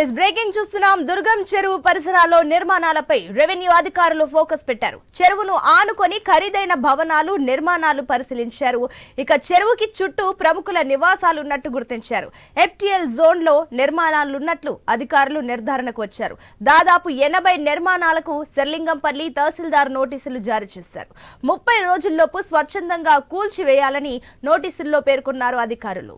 Yes breaking చూస్తున్నాం. దుర్గం చెరువు పరిసరాల్లో నిర్మాణాలపై రెవెన్యూ అధికారులు ఫోకస్ పెట్టారు. చెరువును ఆనుకొని ఖరీదైన భవనాలు నిర్మాణాలు పరిశీలించారు. ఇక చెరువుకి చుట్టూ ప్రముఖుల నివాసాలు ఉన్నట్టు గుర్తించారు. ఎఫ్టీఎల్ జోన్లో నిర్మాణాలున్నట్లు అధికారులు నిర్ధారణకు వచ్చారు. దాదాపు ఎనభై నిర్మాణాలకు శర్లింగంపల్లి తహసీల్దార్ నోటీసులు జారీ చేశారు. ముప్పై రోజుల్లోపు స్వచ్ఛందంగా కూల్చివేయాలని నోటీసుల్లో పేర్కొన్నారు అధికారులు.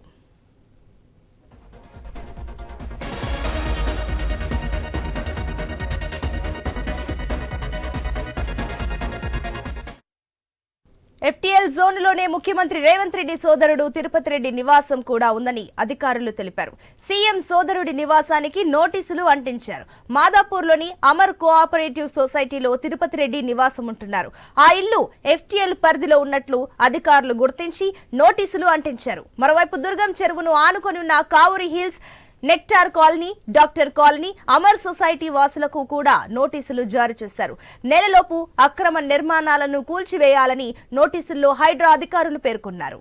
ఎఫ్టీఎల్ జోన్లోనే ముఖ్యమంత్రి రేవంత్ రెడ్డి సోదరుడు తిరుపతి రెడ్డి నివాసం కూడా ఉందని అధికారులు తెలిపారు. సీఎం సోదరుడి నివాసానికి నోటీసులు అంటించారు. మాదాపూర్లోని అమర్ కోఆపరేటివ్ సొసైటీలో తిరుపతి రెడ్డి నివాసం ఉంటున్నారు. ఆ ఇల్లు ఎఫ్టీఎల్ పరిధిలో ఉన్నట్లు అధికారులు గుర్తించి నోటీసులు అంటించారు. మరోవైపు దుర్గం చెరువును ఆనుకొని ఉన్న Kavuri hills nectar colony doctor colony Amar society వాసులకు కూడా నోటీసులు జారీ చేశారు. నెలలోపు అక్రమ నిర్మాణాలను కూల్చివేయాలని నోటీసుల్లో హైడ్రా అధికారులు పేర్కొన్నారు.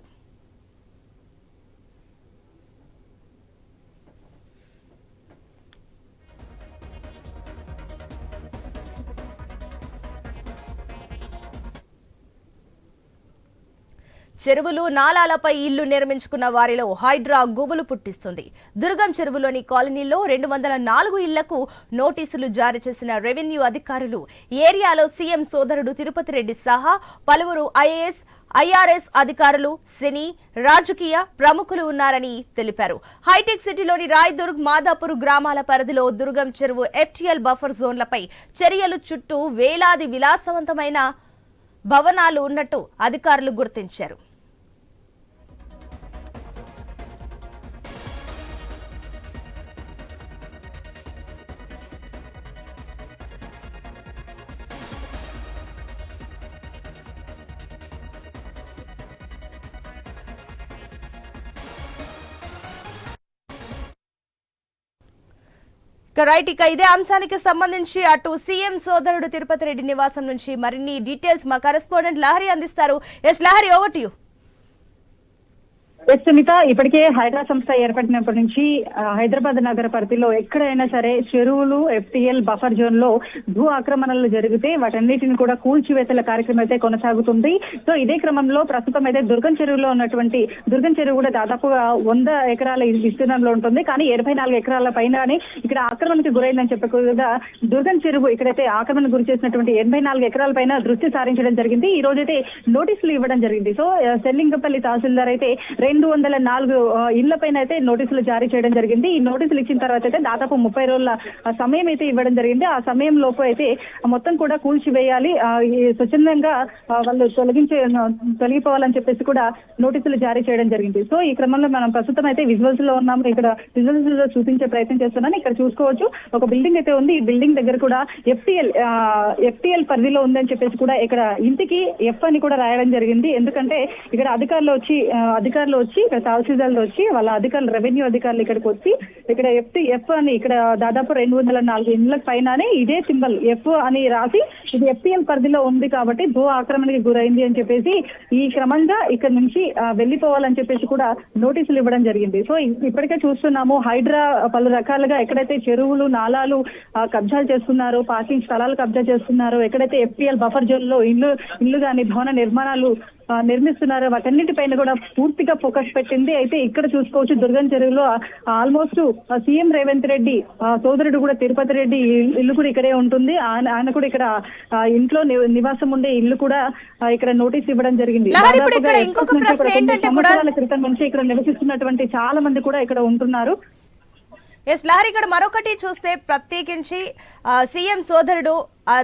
చెరువులు నాలాలపై ఇల్లు నిర్మించుకున్న వారిలో హైడ్రా గుబులు పుట్టిస్తుంది. దుర్గం చెరువులోని కాలనీలో రెండు వందల నాలుగు ఇళ్ళకు నోటీసులు జారీ చేసిన రెవెన్యూ అధికారులు ఏరియాలో సీఎం సోదరుడు తిరుపతి రెడ్డి సహా పలువురు ఐఏఎస్ ఐఆర్ఎస్ అధికారులు సినీ రాజకీయ ప్రముఖులు ఉన్నారని తెలిపారు. హైటెక్ సిటీలోని రాయ్దుర్గ్ మాదాపూర్ గ్రామాల పరిధిలో దుర్గం చెరువు ఎఫ్టీఎల్ బఫర్ జోన్లపై చర్యలు చుట్టూ వేలాది విలాసవంతమైన భవనాలు ఉన్నట్టు అధికారులు గుర్తించారు. రైట్ ఇక ఇదే అంశానికి సంబంధించి అటు సీఎం సోదరుడు తిరుపతి రెడ్డి నివాసం నుంచి మరిన్ని డీటెయిల్స్ మా కరెస్పాండెంట్ లహరి అందిస్తారు. Yes Lahari over to you Sunitha ఇప్పటికే హైడ్రా సంస్థ ఏర్పడినప్పటి నుంచి హైదరాబాద్ నగర పరిధిలో ఎక్కడైనా సరే చెరువులు ఎఫ్టీఎల్ బఫర్ జోన్లో భూ ఆక్రమణలు జరిగితే వాటన్నిటిని కూడా కూల్చివేతల కార్యక్రమం అయితే కొనసాగుతుంది. సో ఇదే క్రమంలో ప్రస్తుతం అయితే దుర్గం చెరువులో ఉన్నటువంటి దుర్గం చెరువు కూడా దాదాపుగా వంద ఎకరాల విస్తీర్ణంలో ఉంటుంది. కానీ ఎనభై నాలుగు ఎకరాల పైననే ఇక్కడ ఆక్రమణకు గురైందని చెప్పకుండా దుర్గం చెరువు ఇక్కడైతే ఆక్రమణ గురి చేసినటువంటి ఎనభై నాలుగు ఎకరాల పైన దృష్టి సారించడం జరిగింది. ఈ రోజైతే నోటీసులు ఇవ్వడం జరిగింది. సో సెల్లింగపల్లి తహసీల్దార్ అయితే రెండు వందల నాలుగు ఇళ్ళ పైన అయితే నోటీసులు జారీ చేయడం జరిగింది. ఈ నోటీసులు ఇచ్చిన తర్వాత అయితే దాదాపు ముప్పై రోజుల సమయం అయితే ఇవ్వడం జరిగింది. ఆ సమయం లోపు అయితే మొత్తం కూడా కూల్చివేయాలి. స్వచ్ఛందంగా వాళ్ళు తొలగించే తొలగిపోవాలని చెప్పేసి కూడా నోటీసులు జారీ చేయడం జరిగింది. సో ఈ క్రమంలో మనం ప్రస్తుతం అయితే విజువల్స్లో ఉన్నాము. ఇక్కడ విజువల్స్లో చూపించే ప్రయత్నం చేస్తున్నాను. ఇక్కడ చూసుకోవచ్చు. ఒక బిల్డింగ్ అయితే ఉంది. ఈ బిల్డింగ్ దగ్గర కూడా ఎఫ్టిఎల్ ఎఫ్టిఎల్ పరిధిలో ఉందని చెప్పేసి కూడా ఇక్కడ ఇంటికి ఎఫ్ అని కూడా రాయడం జరిగింది. ఎందుకంటే ఇక్కడ అధికారులు వచ్చి అధికారులు అధికారులు వచ్చి ఇక్కడ తహసీల్దార్లు వచ్చి వాళ్ళ అధికారులు రెవెన్యూ అధికారులు ఇక్కడికి వచ్చి ఇక్కడ ఎఫ్ ఎఫ్ అని ఇక్కడ దాదాపు రెండు వందల నాలుగు ఇండ్లకు పైననే ఇదే సింబల్ ఎఫ్ అని రాసి ఇది ఎఫ్పిఎల్ పరిధిలో ఉంది కాబట్టి భూ ఆక్రమణకి గురైంది అని చెప్పేసి ఈ క్రమంగా ఇక్కడ నుంచి వెళ్ళిపోవాలని చెప్పేసి కూడా నోటీసులు ఇవ్వడం జరిగింది. సో ఇప్పటికే చూస్తున్నాము హైడ్రా పలు రకాలుగా ఎక్కడైతే చెరువులు నాలాలు కబ్జాలు చేస్తున్నారు పార్కింగ్ స్థలాలు కబ్జా చేస్తున్నారు ఎక్కడైతే ఎఫ్పిఎల్ బఫర్ జోన్లో ఇల్లు ఇల్లు కానీ భవన నిర్మాణాలు నిర్మిస్తున్నారు. వాటన్నిటిపైన కూడా పూర్తిగా ఫోకస్ పెట్టింది. అయితే ఇక్కడ చూసుకోవచ్చు దుర్గం చెరువులో ఆల్మోస్ట్ సీఎం రేవంత్ రెడ్డి సోదరుడు కూడా తిరుపతి రెడ్డి ఇల్- ఇల్లు కూడా ఇక్కడే ఉంటుంది. ఆయన ఆయన కూడా ఇక్కడ ఇంట్లో నివాసం ఉండే ఇల్లు కూడా ఇక్కడ నోటీస్ ఇవ్వడం జరిగింది. సంవత్సరాల క్రితం నుంచి ఇక్కడ నివసిస్తున్నటువంటి చాలా మంది కూడా ఇక్కడ ఉంటున్నారు. ఎస్ లహరి ఇక్కడ మరొకటి చూస్తే ప్రత్యేకించి సీఎం సోదరుడు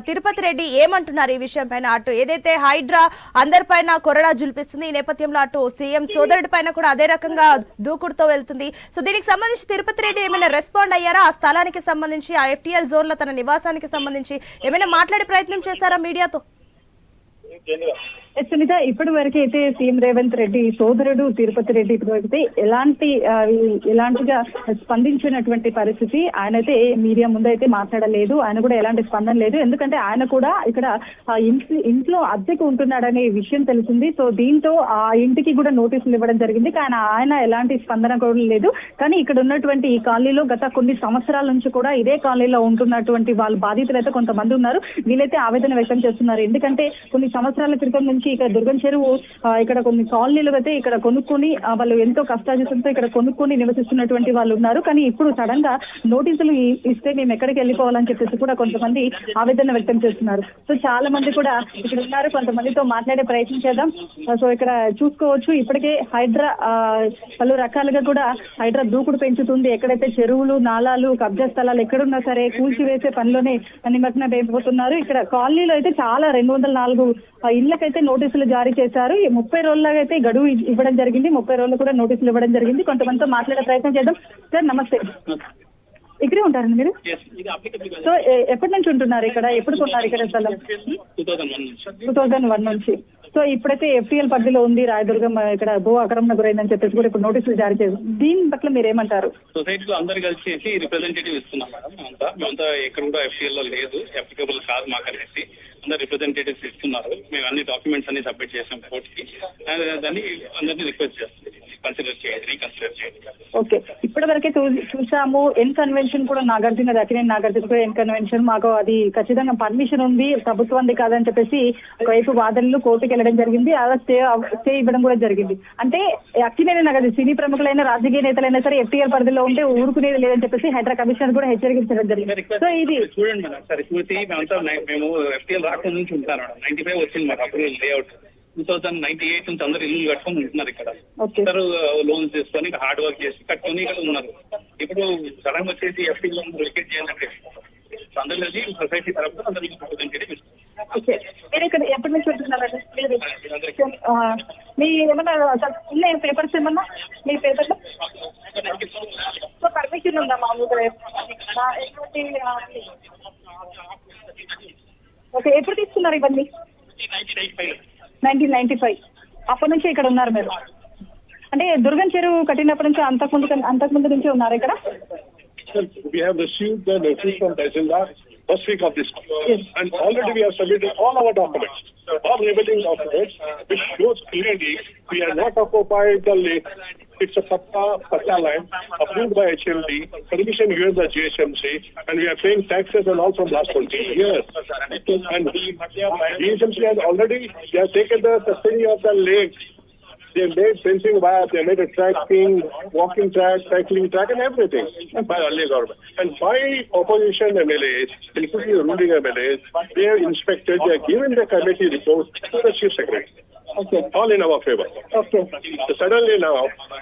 తిరుపతి రెడ్డి ఏమంటున్నారు ఈ విషయం పైన? అటు ఏదైతే హైడ్రా అందరిపైన కొరడా జులిపిస్తుంది ఈ నేపథ్యంలో అటు సీఎం సోదరుడి పైన కూడా అదే రకంగా దూకుడుతో వెళ్తుంది. సో దీనికి సంబంధించి తిరుపతి రెడ్డి ఏమైనా రెస్పాండ్ అయ్యారా? ఆ స్థలానికి సంబంధించి ఆ ఎఫ్టీఎల్ జోన్లో తన నివాసానికి సంబంధించి ఏమైనా మాట్లాడే ప్రయత్నం చేశారా మీడియాతో? సునీత ఇప్పటి వరకు అయితే సీఎం రేవంత్ రెడ్డి సోదరుడు తిరుపతి రెడ్డి ఇప్పటి వరకు అయితే ఎలాంటి ఎలాంటిగా స్పందించినటువంటి పరిస్థితి ఆయన అయితే మీడియా ముందు అయితే మాట్లాడలేదు ఆయన కూడా ఎలాంటి స్పందన లేదు. ఎందుకంటే ఆయన కూడా ఇక్కడ ఇంట్లో అద్దెకు ఉంటున్నాడనే విషయం తెలిసింది. సో దీంతో ఆ ఇంటికి కూడా నోటీసులు ఇవ్వడం జరిగింది. కానీ ఆయన ఎలాంటి స్పందన కూడా లేదు. కానీ ఇక్కడ ఉన్నటువంటి ఈ కాలనీలో గత కొన్ని సంవత్సరాల నుంచి కూడా ఇదే కాలనీలో ఉంటున్నటువంటి వాళ్ళ బాధితులు అయితే కొంతమంది ఉన్నారు. వీళ్ళైతే ఆవేదన వ్యక్తం చేస్తున్నారు. ఎందుకంటే కొన్ని సంవత్సరాల క్రితం నుంచి ఇక్కడ దుర్గం చెరువు ఇక్కడ కొన్ని కాలనీలు అయితే ఇక్కడ కొనుక్కొని వాళ్ళు ఎంతో కష్టాజితంతో ఇక్కడ కొనుక్కొని నివసిస్తున్నటువంటి వాళ్ళు ఉన్నారు. కానీ ఇప్పుడు సడన్గా నోటీసులు ఇస్తే మేము ఎక్కడికి వెళ్ళిపోవాలని చెప్పేసి కూడా కొంతమంది ఆవేదన వ్యక్తం చేస్తున్నారు. సో చాలా మంది కూడా ఇక్కడ ఉన్నారు. కొంతమందితో మాట్లాడే ప్రయత్నం చేద్దాం. సో ఇక్కడ చూసుకోవచ్చు. ఇప్పటికే హైడ్రా పలు రకాలుగా కూడా హైడ్రా దూకుడు పెంచుతుంది. ఎక్కడైతే చెరువులు నాలాలు కబ్జా స్థలాలు ఎక్కడున్నా సరే కూల్చివేసే పనిలోనే నిమగ్నం అయిపోతున్నారు. ఇక్కడ కాలనీలో అయితే చాలా రెండు వందల నాలుగు ఇళ్ళకైతే నోటీసులు జారీ చేశారు. ఈ ముప్పై రోజులగా అయితే గడువు ఇవ్వడం జరిగింది. ముప్పై రోజులు కూడా నోటీసులు ఇవ్వడం జరిగింది. కొంతమందితో మాట్లాడే ప్రయత్నం చేద్దాం. సార్ నమస్తే. ఇక్కడే ఉంటారండి మీరు? సో ఎప్పటి నుంచి ఉంటున్నారు ఇక్కడ? ఎప్పుడు కొన్నారు ఇక్కడ స్థలం? Two thousand two thousand one నుంచి. సో ఇప్పుడైతే ఎఫ్టీఎల్ పరిధిలో ఉంది రాయదుర్గం ఇక్కడ భూ ఆక్రమణ గురైందని చెప్పేసి కూడా ఇప్పుడు నోటీసులు జారీ చేశారు దీని పట్ల మీరు ఏమంటారు సొసైటీలో అందరు కలిసి రిప్రజెంటేటివ్ ఇస్తున్నాం మేడం. అంతా మేమంతా ఎక్కడ కూడా ఎఫ్టీఎల్లో లేదు అప్లికబుల్ కాదు మాకు అనేసి అందరు రిప్రజెంటేటివ్స్ ఇస్తున్నారు. మేము అన్ని డాక్యుమెంట్స్ అన్ని సబ్మిట్ చేసాం కోర్టుకి. అండ్ దాన్ని అందరినీ రిక్వెస్ట్ చేస్తుంది కన్సిడర్ రీకన్సిడర్ ఓకే. ఇప్పటి వరకే చూసాము. ఎన్ కన్వెన్షన్ కూడా నాగార్జున దక్కిన నాగార్జున కూడా ఎన్ కన్వెన్షన్ మాకు అది ఖచ్చితంగా పర్మిషన్ ఉంది. ప్రభుత్వంది కాదని చెప్పేసి ఒకవైపు వాదనలు కోర్టుకి వెళ్ళడం జరిగింది. అలా స్టే స్టే ఇవ్వడం కూడా జరిగింది. అంటే అక్కినేని నగదు సినీ ప్రముఖులైన రాజకీయ నేతలైనా సరే ఎఫ్టీఆర్ పరిధిలో ఉంటే ఊరుకునేది లేదని చెప్పేసి హైదరా కమిషనర్ కూడా హెచ్చరించడం జరిగింది. సో ఇది చూడండి మేడం. సరే చూసి మేము ఎఫ్టీఎల్ రాకుండా నుంచి ఉంటాను మేడం. నైన్టీ ఫైవ్ వచ్చింది మాకు approval layout two thousand ninety eight నుంచి అందరు ఇల్లు కట్టుకొని ఉంటున్నారు ఇక్కడ. అందరూ లోన్స్ తీసుకొని హార్డ్ వర్క్ చేసి కట్టుకొని ఇక్కడ ఉన్నారు. ఇప్పుడు సడన్ వచ్చేసి ఎఫ్టీ లోన్ రికెట్ చేయాలంటే అందరూ సొసైటీ తరఫున అందరూ రిప్రజెంటేటివ్ ఇస్తున్నారు ఓకే. మీరు ఇక్కడ ఎప్పటి నుంచి ఉంటున్నారండి మీ ఏమన్నా ఉన్నాయి పేపర్స్ ఏమన్నా? మీ పేపర్లో? సో పర్మిషన్ ఉందా మామూలుగా? ఎటువంటి, ఓకే ఎప్పుడు తీసుకున్నారు ఇవన్నీ? నైన్టీన్ నైన్టీ ఫైవ్ అప్పటి నుంచి ఇక్కడ ఉన్నారు మీరు అంటే దుర్గం చెరువు కట్టినప్పటి నుంచి అంతకుముందు అంతకుముందు నుంచి ఉన్నారు ఇక్కడ we have received the notice from Tehsildar first week of this month. Yes. And already we have submitted all our documents, all remaining documents, which shows clearly we are not occupied the. It's a Patta, Patta land approved by HMD, permission given by GHMC, and we are paying taxes and all from last 20 years. And GHMC has already, they have taken the custody of the lake. They made fencing wire, they made a track, tracking, walking track, cycling track and everything by earlier government. And by opposition MLAs, including the ruling MLAs, they have inspected, they have given the committee report to the chief secretary. Okay. All in our favor. Okay So suddenly now,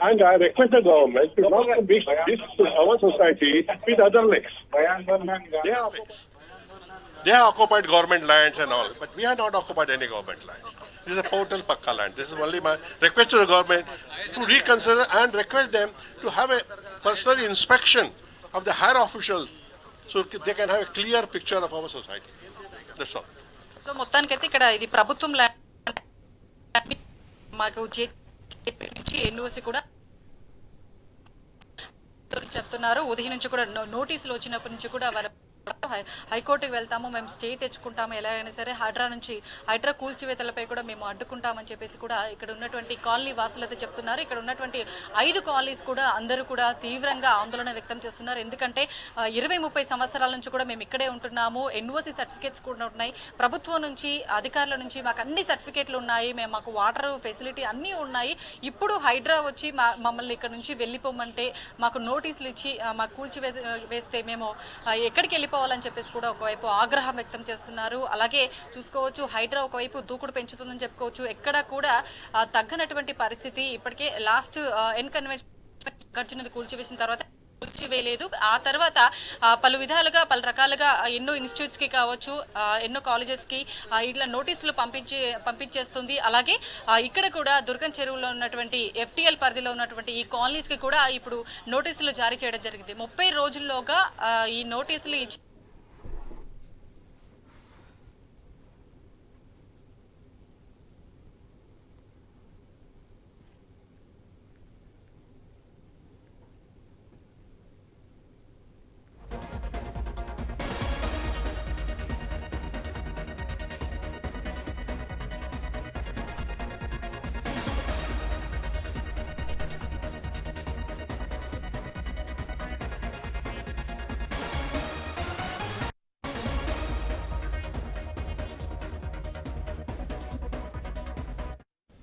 and I request the government to not to mix this our society with other lakes. They are They have occupied government lands and all, but we have not occupied any government lands. This is a total Pakka land. This is only my request to the government to reconsider and request them to have a personal inspection of the higher officials so they can have a clear picture of our society. That's all. So మొత్తానికైతే ఇక్కడ ఇది ప్రభుత్వం land మాకు నుంచి NOC కూడా చెప్తున్నారు. ఉదయం నుంచి కూడా నోటీసులు వచ్చినప్పటి నుంచి కూడా వారు హై- హైకోర్టుకి వెళ్తాము మేము స్టే తెచ్చుకుంటాము ఎలా అయినా సరే హైడ్రా నుంచి హైడ్రా కూల్చివేతలపై కూడా మేము అడ్డుకుంటామని చెప్పేసి కూడా ఇక్కడ ఉన్నటువంటి కాలనీ వాసులతో చెప్తున్నారు. ఇక్కడ ఉన్నటువంటి ఐదు కాలనీస్ కూడా అందరూ కూడా తీవ్రంగా ఆందోళన వ్యక్తం చేస్తున్నారు. ఎందుకంటే ఇరవై ముప్పై సంవత్సరాల నుంచి కూడా మేము ఇక్కడే ఉంటున్నాము. ఎన్ఓసి సర్టిఫికేట్స్ కూడా ఉన్నాయి. ప్రభుత్వం నుంచి అధికారుల నుంచి మాకు అన్ని సర్టిఫికేట్లు ఉన్నాయి. మేము మాకు వాటర్ ఫెసిలిటీ అన్నీ ఉన్నాయి. ఇప్పుడు హైడ్రా వచ్చి మా మమ్మల్ని ఇక్కడ నుంచి వెళ్ళిపోమంటే మాకు నోటీసులు ఇచ్చి మాకు కూల్చి వేస్తే మేము ఎక్కడికి వెళ్ళిపోవాలని చెప్పేసి కూడా ఒకవైపు ఆగ్రహం వ్యక్తం చేస్తున్నారు. అలాగే చూసుకోవచ్చు హైడ్రా ఒకవైపు దూకుడు పెంచుతుందని చెప్పుకోవచ్చు. ఎక్కడ కూడా తగ్గనటువంటి పరిస్థితి ఇప్పటికే లాస్ట్ ఎన్ కన్వెన్షన్ ఖర్చునది కూల్చివేసిన తర్వాత కూల్చివేయలేదు. ఆ తర్వాత పలు విధాలుగా పలు రకాలుగా ఎన్నో ఇన్స్టిట్యూట్స్కి కావచ్చు ఎన్నో కాలేజెస్కి ఇట్లా నోటీసులు పంపించి పంపించేస్తుంది. అలాగే ఇక్కడ కూడా దుర్గం చెరువులో ఉన్నటువంటి ఎఫ్టీఎల్ పరిధిలో ఉన్నటువంటి ఈ కాలనీస్కి కూడా ఇప్పుడు నోటీసులు జారీ చేయడం జరిగింది. ముప్పై రోజుల్లోగా ఈ నోటీసులు ఇచ్చి